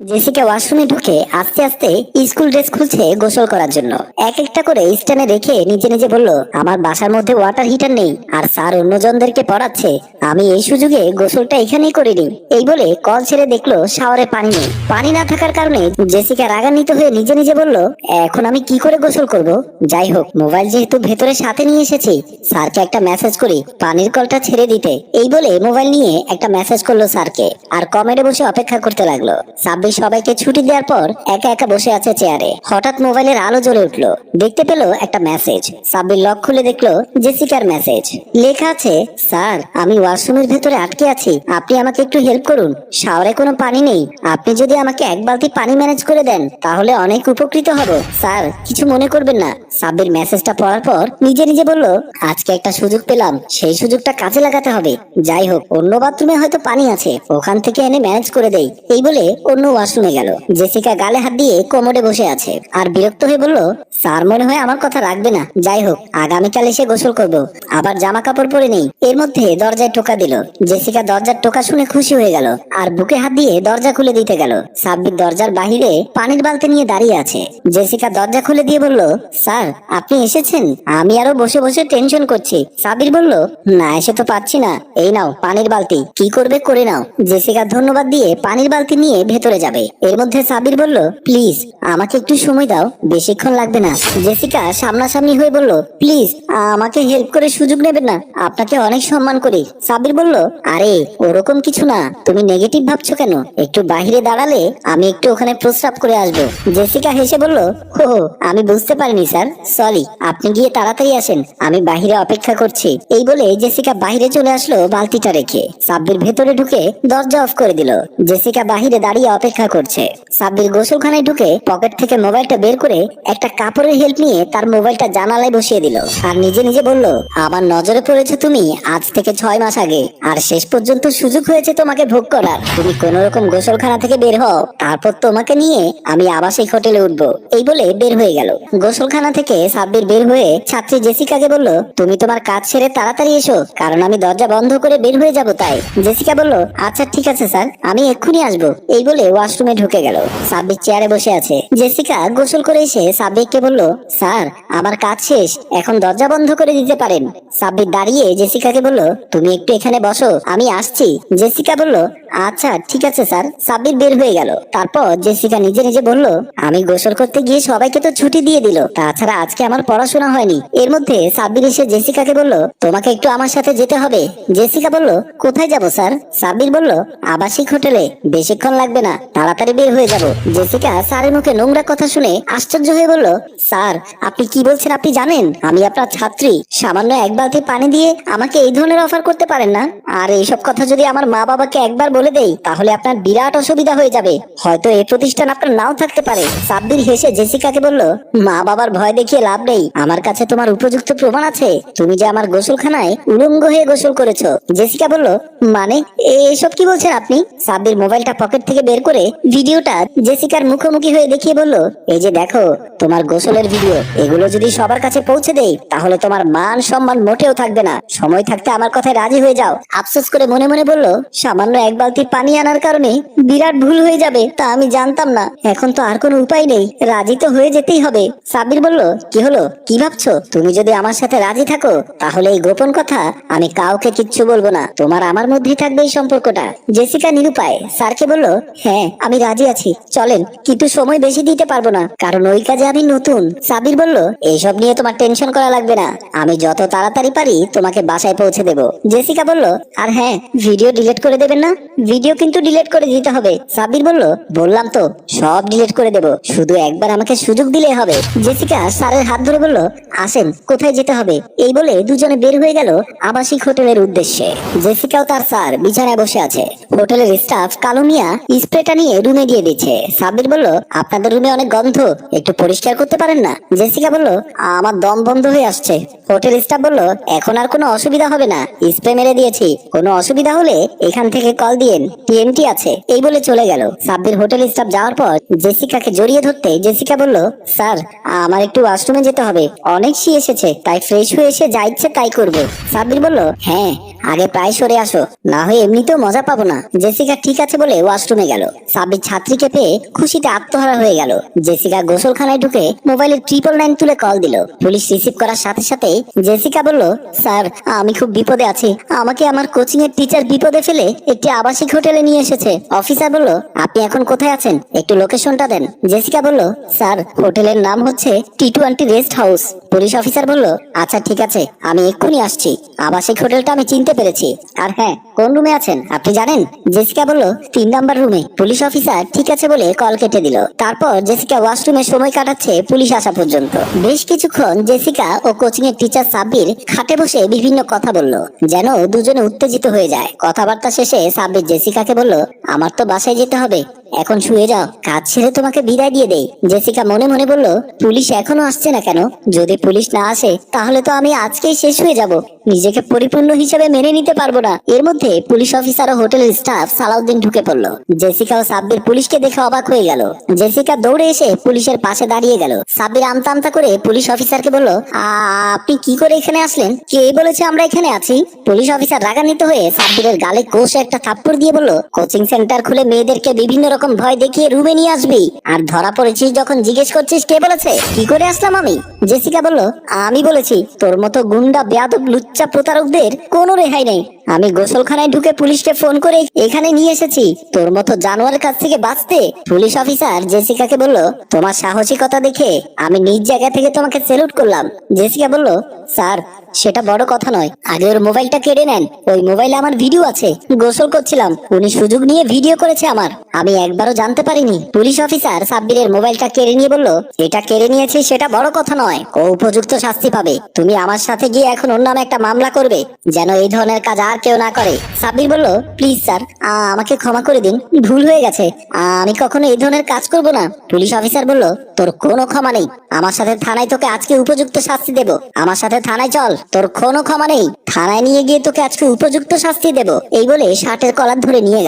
Jessica ওয়াশরুমে ঢুকে আস্তে আস্তে স্কুল ড্রেস খুলছে গোসল করার জন্য। এক একটা করে স্ট্যান্ডে রেখে নিজে নিজে বলল, আমার বাসার মধ্যে ওয়াটার হিটার নেই, আর স্যার অন্যজনদেরকে পড়াচ্ছে। আমি এই সুযোগে গোসলটা এখানেই করিনি। এই বলে কল ছেড়ে দেখল শাওয়ারে পানি নেই। পানি না থাকার কারণে জেসিকা রাগান্বিত হয়ে নিজে নিজে বলল, এখন আমি কি করে গোসল করব? যাই হোক, মোবাইল যেহেতু ভেতরে সাথে নিয়ে এসেছি, স্যারকে একটা মেসেজ করি পানির কলটা ছেড়ে দিতে। এই বলে মোবাইল নিয়ে একটা মেসেজ করল স্যারকে, আর কমেডে বসে অপেক্ষা করতে লাগল। সাব্বির সবাইকে ছুটি দেওয়ার পর একা একা বসে আছে চেয়ারে। হঠাৎ মোবাইলের আলো জ্বলে উঠল। দেখতে পেল একটা মেসেজ সাব্বির লক খুলে দেখল জেসিকার মেসেজ লেখা আছে, স্যার, আমি ওয়াশরুমের ভেতরে আটকে আছি। আপনি আমাকে একটু হেল্প করুন। শাওয়ারে কোনো পানি নেই। আপনি যদি আমাকে এক বালতি পানি ম্যানেজ করে দেন, তাহলে অনেক উপকৃত হব। স্যার, কিছু মনে করবেন না। সাব্বির মেসেজটা পড়ার পর নিজে নিজে বলল, আজকে একটা সুযোগ পেলাম। সেই সুযোগটা কাজে লাগাতে হবে। যাই হোক, অন্য বাথরুমে হয়তো পানি আছে। ওখান থেকে এনে ম্যানেজ করে দেই। এই বলে অন্য ওয়াশরুমে গেল। জেসিকা গালে হাত দিয়ে কোমরে বসে আছে আর বিরক্ত হয়ে বলল, স্যার, মনে হয় আমার কথা রাখবে না। যাই হোক, আগামীকাল এসে গোসল করব। আবার জামা কাপড় পরে নেই। এর মধ্যে দরজায় টোকা দিল। জেসিকা দরজার টোকা শুনে খুশি হয়ে গেল আর বুকে হাত দিয়ে দরজা খুলে দিতে গেল। সাব্বির দরজার বাহিরে পানির বালতি নিয়ে দাঁড়িয়ে আছে। জেসিকা দরজা খুলে দিয়ে বলল, স্যার, আপনি এসেছেন? আমি আরও বসে বসে টেনশন করছি। সাবির বলল, না, এসে তো পাচ্ছি না। এই নাও, পানির বালতি। কি করবে, করে নাও। জেসিকা ধন্যবাদ দিয়ে পানির বালতি নিয়ে ভেতরে যাবে। এর মধ্যে সাবির বলল, প্লিজ, আমাকে একটু সময় দাও, বেশিক্ষণ লাগবে না। জেসিকা সামনাসামনি হয়ে বলল, প্লিজ, আমাকে হেল্প করে সুযোগ নেবেন না, আপনাকে অনেক সম্মান করি। সাবির বলল, আরে, ওরকম কিছু না, তুমি নেগেটিভ ভাবছ কেন? একটু বাইরে দাঁড়ালে আমি একটু ওখানে প্রস্রাব করে আসব। জেসিকা হেসে বলল, হো আমি বুঝতে পারিনি স্যার, সরি, আপনি গিয়ে তাড়াতাড়ি আসেন, আমি বাহিরে অপেক্ষা করছি। এই বলে জেসিকা বাইরে চলে আসলো বালতিটা রেখে। সাব্বির ভেতরে ঢুকে দরজা অফ করে দিল। জেসিকা বাহিরে দাঁড়িয়ে অপেক্ষা করছে। সাব্বির গোসলখানায় ঢুকে পকেট থেকে মোবাইলটা বের করে একটা কাপড়ের হেল্প নিয়ে তার মোবাইলটা জানালায় বসিয়ে দিল। আর নিজে নিজে বলল, আমার নজরে পড়েছে তুমি আজ থেকে ছয় মাস আগে। আর শেষ পর্যন্ত সুযোগ হয়েছে তোমাকে ভোগ করার। তুমি কোন রকম গোসলখানা থেকে বের হও, তারপর তোমাকে নিয়ে আমি আবাসিক হোটেলে উঠবো। এই বলে বের হয়ে গেল। গোসলখানা থেকে সাব্বির বের হয়ে ছাত্রী জেসিকাকে বলল, তুমি তোমার কাজ ছেড়ে তাড়াতাড়ি এসো, কারণ আমি দরজা বন্ধ করে বের হয়ে যাব তাই। জেসিকা বলল আচ্ছা ঠিক আছে, স্যার। আমি এক্ষুনি আসব। এই বলে ওয়াশরুমে ঢুকে গেল। সাব্বির চেয়ারে বসে আছে। জেসিকা গোসল করে এসে সাব্বিরকে বলল, স্যার, আমার কাজ শেষ। এখন দরজা বন্ধ করে দিতে পারেন। সাব্বির দাঁড়িয়ে জেসিকাকে বলল, তুমি একটু এখানে বসো, আমি আসছি। জেসিকা বলল আচ্ছা ঠিক আছে, স্যার। সাব্বির বের হয়ে গেল। তারপর জেসিকা নিজে নিজে বলল, আমি গোসল করতে গিয়ে সবাইকে তো ছুটি দিয়ে দিল। তাছাড়া আজকে আমার পড়াশোনা হয়নি। এর মধ্যে সাব্বির এসে জেসিকাকে বলল, তোমাকে একটু আমার সাথে যেতে হবে। জেসিকা বলল, কোথায় যাব, স্যার? সাব্বির বলল, আবাসিক হোটেলে। বেশিক্ষণ লাগবে না। তাড়াতাড়ি বের হয়ে যাব। জেসিকা স্যারের মুখে নোংরা কথা শুনে আশ্চর্য হয়ে বলল, স্যার, আপনি কি বলছেন আপনি জানেন? আমি আপনার ছাত্রী। সামান্য এক বালতি পানি দিয়ে আমাকে এই ধরনের অফার করতে পারেন না? আর এইসব কথা যদি আমার মা বাবাকে একবার বলে দেই, তাহলে আপনার বিরাট অসুবিধা হয়ে যাবে। হয়তো এই প্রতিষ্ঠান আপনার নাও থাকতে পারে। সাব্বির হেসে জেসিকাকে বলল, মা বাবার ভয় দেখিয়ে লাভ নেই। আমার কাছে তোমার উপযুক্ত প্রমাণ আছে। তুমি যে আমার গোসলখানায় উলঙ্গ হয়ে গোসল করেছ। জেসিকা বলল মানে এসব কি বলছেন আপনি? সাব্বির মোবাইলটা পকেট থেকে বের করে ভিডিওটা জেসিকার মুখোমুখি হয়ে দেখিয়ে বলল, এই যে দেখো, তোমার গোসলের ভিডিও। এগুলো যদি সবার কাছে পৌঁছে দেই, তাহলে তোমার মান সম্মান মোটেও থাকবে না। সময় থাকতে আমার কথায় রাজি হয়ে যাও। আফসোস করে মনে মনে বলল, সামান্য এক বালতি পানি আনার কারণে বিরাট ভুল হয়ে যাবে, তা আমি জানতাম না। এখন তো আর কোনো উপায় নেই, রাজি তো হয়ে যেতেই হবে। সাবির বলল, কি হলো? কি ভাবছ? তুমি যদি আমার সাথে রাজি থাকো, তাহলে এই গোপন কথা আমি কাউকে কিচ্ছু বলব না। তোমার আমার মধ্যেই থাকবে এই সম্পর্কটা। জেসিকা নিরুপায় স্যারকে বলল হ্যাঁ আমি রাজি আছি। চলেন, কিন্তু সময় বেশি দিতে পারব না, কারণ ওই কাজে আমি নতুন। সাবির বলল, এইসব নিয়ে তোমার টেনশন করা লাগবে না। আমি যত তাড়াতাড়ি পারি তোমাকে বাসায় পৌঁছে দেব। জেসিকা বলল, আর হ্যাঁ ভিডিও ডিলিট করে দেবেন না? ভিডিও কিন্তু ডিলিট করে দিতে হবে। সাবির বলল, বললাম তো, সব ডিলিট করে দেব। শুধু একবার আমাকে সুযোগ দিলে হবে। জেসিকা স্যারের হাত ধরে বলল, আসেন, কোথায় যেতে হবে? এই বলে দুজনে বের হয়ে গেল আবাসিক হোটেলের উদ্দেশ্যে। জেসিকাও তার স্যার বিছানায় বসে আছে। হোটেলের স্টাফ কালো মিয়া স্প্রেটা নিয়ে রুমে দিয়ে দিচ্ছে। সাবির বলল, আপনাদের রুমে অনেক গন্ধ, একটু পরিষ্কার করতে পারেন না? জেসিকা বলল, আমার দম বন্ধ হয়ে আসছে। হোটেল স্টাফ বলল, এখন আর কোনো অসুবিধা হবে না স্প্রে মেরে দিয়েছি। কোনো অসুবিধা হলে এখান থেকে কল দিয়েন টিএমটি আছে। এই বলে চলে গেল। সাব্বির হোটেল স্টাফ যাওয়ার পর জেসিকাকে জড়িয়ে ধরতে জেসিকা বলল, স্যার, আমার একটু ওয়াশরুমে যেতে হবে। অনেক শি এসেছে, তাই ফ্রেশ হয়ে এসে যা ইচ্ছে তাই করব। সাব্বির বলল হ্যাঁ আগে প্রায় সরে আসো, না হয় এমনিতেও মজা পাবো না। জেসিকা ঠিক আছে বলে ওয়াশরুমে গেল। সাব্বির ছাত্রীকে পেয়ে খুশিতে আত্মহারা হয়ে গেল। জেসিকা গোসলখানায় ঢুকে মোবাইলে ট্রিপল নাইন তুলে কল দিল। পুলিশ রিসিভ করার সাথে সাথে জেসিকা বলল, স্যার, আমি খুব বিপদে আছি। আমাকে আমার কোচিং এর টিচার বিপদে ফেলে একটি আবাসিক হোটেলে নিয়ে এসেছে। অফিসার বলল, আপনি এখন কোথায় আছেন? একটু লোকেশনটা দেন। জেসিকা বলল, স্যার, হোটেলের নাম হচ্ছে T twenty rest house police officer বলল আচ্ছা ঠিক আছে, আমি এক্ষুনি আসছি। আবাসিক হোটেলটা আমি চিনতে পেরেছি। আর হ্যাঁ কোন রুমে আছেন, আপনি জানেন? জেসিকা বলল, তিন নাম্বার রুমে পুলিশ অফিসার ঠিক আছে বলে কল কেটে দিল। তারপর জেসিকা ওয়াশরুমে সময় কাটাচ্ছে পুলিশ আসা পর্যন্ত। বেশ কিছুক্ষণ জেসিকা ও কোচিং এর টিচার সাব্বির খাটে বসে বিভিন্ন কথা বলল, যেন দুজনে উত্তেজিত হয়ে যায়। কথাবার্তা শেষে সাব্বির জেসিকাকে বলল, আমার তো বাসায় যেতে হবে। এখন শুয়ে যাও, কাজ ছেড়ে তোমাকে বিদায় দিয়ে দেই। জেসিকা মনে মনে বলল, পুলিশ এখনও আসছে না কেন? যদি পুলিশ না আসে, তাহলে তো আমি আজকেই শেষ হয়ে যাব। নিজেকে পরিপূর্ণ হিসেবে মেনে নিতে পারব না। এর মধ্যে পুলিশ অফিসার ও হোটেলের স্টাফ সালাউদ্দিন ঢুকে পড়ল। জেসিকা ও সাব্বির পুলিশকে দেখে অবাক হয়ে গেল। জেসিকা দৌড়ে এসে পুলিশের পাশে দাঁড়িয়ে গেল। সাব্বির আমতা আমতা করে পুলিশ অফিসারকে বলল, "আ- আপনি কি করে এখানে আসলেন? কে বলেছে আমরা এখানে আছি? পুলিশ অফিসার রাগান্বিত হয়ে সাব্বিরের গালে কোষে একটা থাপ্পড় দিয়ে বলল, কোচিং সেন্টার খুলে মেয়েদেরকে বিভিন্ন রকম ভয় দেখিয়ে রুমে নিয়ে আসবি? আর ধরা পড়েছিস যখন জিজ্ঞেস করছিস কে বলেছে? কি করে আসলাম আমি? জেসিকা বলল, আমি বলেছি, তোর মতো গুন্ডা, বেয়াদব, লুচ্চা প্রতারকদের কোনো রেহাই নেই। আমি গোসলখানায় ঢুকে পুলিশকে ফোন করে এখানে নিয়ে এসেছি। তোর মতো জানোয়ারের কাছ থেকে বাঁচতে পুলিশ অফিসার জেসিকাকে বলল, তোমার সাহসিকতা দেখে আমি নিজ জায়গা থেকে তোমাকে সেলুট করলাম। জেসিকা বলল, স্যার, সেটা বড় কথা নয়। আগে ওর মোবাইলটা কেড়ে নেন। ওই মোবাইলে আমার ভিডিও আছে। গোসল করছিলাম। উনি সুযোগ নিয়ে ভিডিও করেছে আমার। আমি একবারও জানতে পারিনি। পুলিশ অফিসার সাব্বিরের মোবাইলটা কেড়ে নিয়ে বলল এটা কেড়ে নিয়েছি সেটা বড় কথা নয়। ও উপযুক্ত শাস্তি পাবে। তুমি আমার সাথে গিয়ে এখন নামে একটা মামলা করবে, যেন এই ধরনের কাজ আর কেউ না করে। সাব্বির বলল, প্লিজ স্যার আমাকে ক্ষমা করে দিন। ভুল হয়ে গেছে। আমি কখনো এই ধরনের কাজ করব না। পুলিশ অফিসার বলল, তোর কোনো ক্ষমা নেই। আমার সাথে থানায় তোকে আজকে উপযুক্ত শাস্তি দেব। আমার সাথে থানায় চল, তোর কোনো ক্ষমা নেই। থানায় নিয়ে গিয়ে তোকে আজকে উপযুক্ত শাস্তি দেব। এই বলে শার্টের কলার ধরে নিয়ে